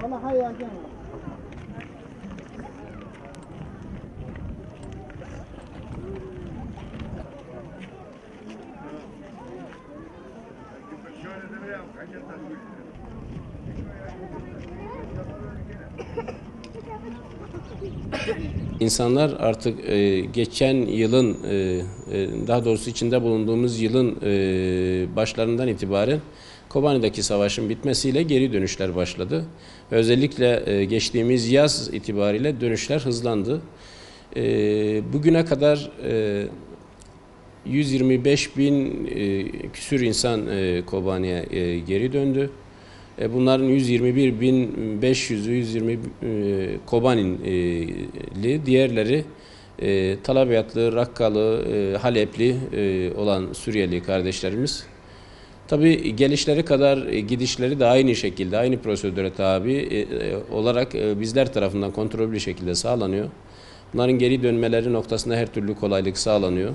Vamos a hallar again. İnsanlar artık e, geçen yılın, e, e, daha doğrusu içinde bulunduğumuz yılın e, başlarından itibaren Kobani'deki savaşın bitmesiyle geri dönüşler başladı. Özellikle e, geçtiğimiz yaz itibariyle dönüşler hızlandı. E, bugüne kadar e, 125 bin e, küsür insan e, Kobani'ye e, geri döndü. E, bunların 121 bin 500'ü 120 e, Kobanili, diğerleri e, Talabiyatlı, Rakkalı, e, Halepli olan Suriyeli kardeşlerimiz. Tabi gelişleri kadar gidişleri de aynı şekilde, aynı prosedüre tabi olarak bizler tarafından kontrollü bir şekilde sağlanıyor. Bunların geri dönmeleri noktasında her türlü kolaylık sağlanıyor.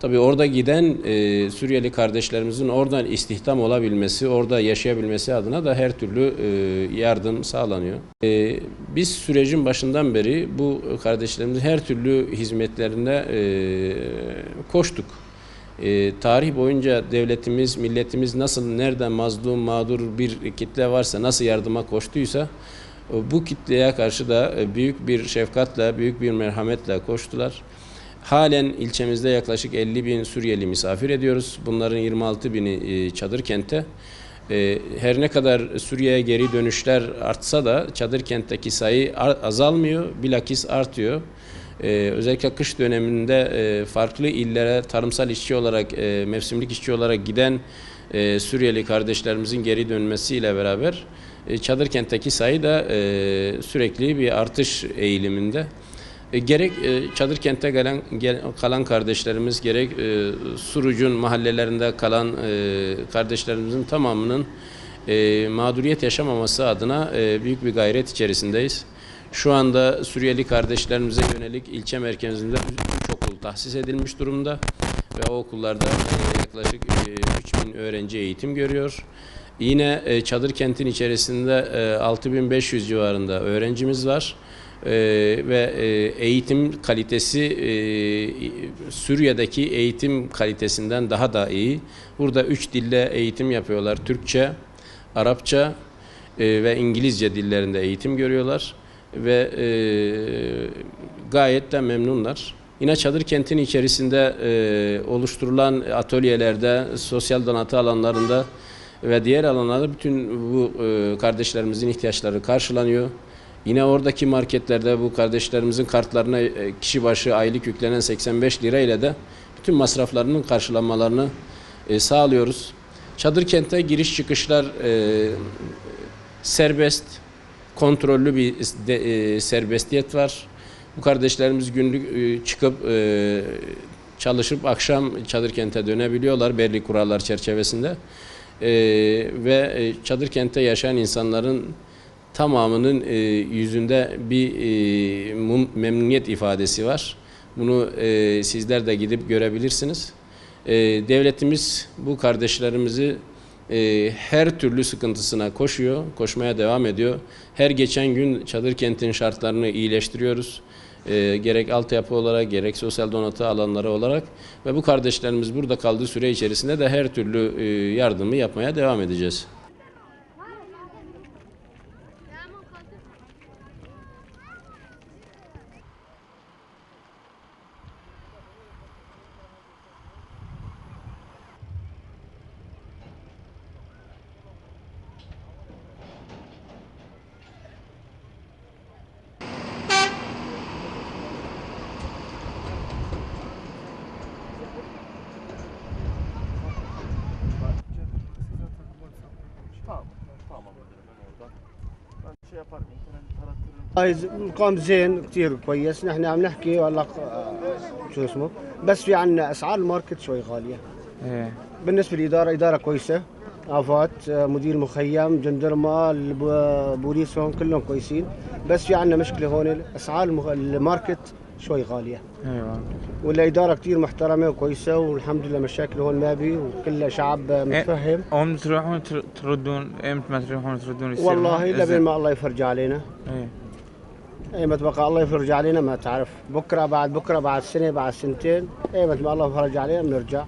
Tabii orada giden e, Suriyeli kardeşlerimizin oradan istihdam olabilmesi, orada yaşayabilmesi adına da her türlü e, yardım sağlanıyor. E, biz sürecin başından beri bu kardeşlerimizin her türlü hizmetlerine e, koştuk. E, tarih boyunca devletimiz, milletimiz nasıl, nereden mazlum, mağdur bir kitle varsa, nasıl yardıma koştuysa, e, bu kitleye karşı da e, büyük bir şefkatle, büyük bir merhametle koştular. Halen ilçemizde yaklaşık 50 bin Suriyeli misafir ediyoruz. Bunların 26 bini e, çadır kentte. E, Her ne kadar Suriye'ye geri dönüşler artsa da çadır kentteki sayı azalmıyor, bilakis artıyor. E, Özellikle kış döneminde e, farklı illere tarımsal işçi olarak, e, mevsimlik işçi olarak giden e, Suriyeli kardeşlerimizin geri dönmesiyle beraber e, çadır kentteki sayı da e, sürekli bir artış eğiliminde. E, gerek e, çadır kente gelen gel- kalan kardeşlerimiz gerek e, Suruc'un mahallelerinde kalan kardeşlerimizin tamamının mağduriyet yaşamaması adına büyük bir gayret içerisindeyiz. Şu anda Suriyeli kardeşlerimize yönelik ilçe merkezinde 3 okul tahsis edilmiş durumda ve o okullarda yaklaşık e, 3000 öğrenci eğitim görüyor. Yine çadır kentin içerisinde e, 6500 civarında öğrencimiz var. Ee, ve e, eğitim kalitesi e, Suriye'deki eğitim kalitesinden daha da iyi. Burada üç dille eğitim yapıyorlar. Türkçe, Arapça e, ve İngilizce dillerinde eğitim görüyorlar ve e, gayet de memnunlar. Yine çadır kentin içerisinde e, oluşturulan atölyelerde, sosyal donatı alanlarında ve diğer alanlarda bütün bu e, kardeşlerimizin ihtiyaçları karşılanıyor. Yine oradaki marketlerde bu kardeşlerimizin kartlarına e, kişi başı aylık yüklenen 85 lira ile de bütün masraflarının karşılanmalarını e, sağlıyoruz. Çadır kente giriş çıkışlar e, serbest, kontrollü bir serbestiyet var. Bu kardeşlerimiz günlük çıkıp çalışıp akşam çadır kente dönebiliyorlar belli kurallar çerçevesinde. Ve çadır kente yaşayan insanların tamamının e, yüzünde bir e, mum- memnuniyet ifadesi var. Bunu e, sizler de gidip görebilirsiniz. E, devletimiz bu kardeşlerimizi e, her türlü sıkıntısına koşuyor, koşmaya devam ediyor. Her geçen gün çadır kentin şartlarını iyileştiriyoruz. E, gerek altyapı olarak gerek sosyal donatı alanları olarak ve bu kardeşlerimiz burada kaldığı süre içerisinde de her türlü e, yardımı yapmaya devam edeceğiz. هاي مقام زين كثير كويس. نحن عم نحكي والله شو اسمه بس في عنا أسعار الماركت شوي غالية. بالنسبة للاداره إدارة كويسة. عفات آه، مدير مخيم جندرما الب- بوليس هون كلهم كويسين. بس في عنا مشكلة هون اسعار الماركت شوي غالية. أيوه. ولا إدارة كثير محترمة وكويسة والحمد لله مشاكل هون ما بي وكلها شعب متفهم. هم تروحون تر- تردون؟ إمتى ما تروحون تردون والله إلا بين ما الله يفرج علينا. إيه. اي متى بقى الله يفرج علينا ما تعرف. بكرة بعد بكرة بعد سنة بعد سنتين. اي ما الله يفرج علينا بنرجع.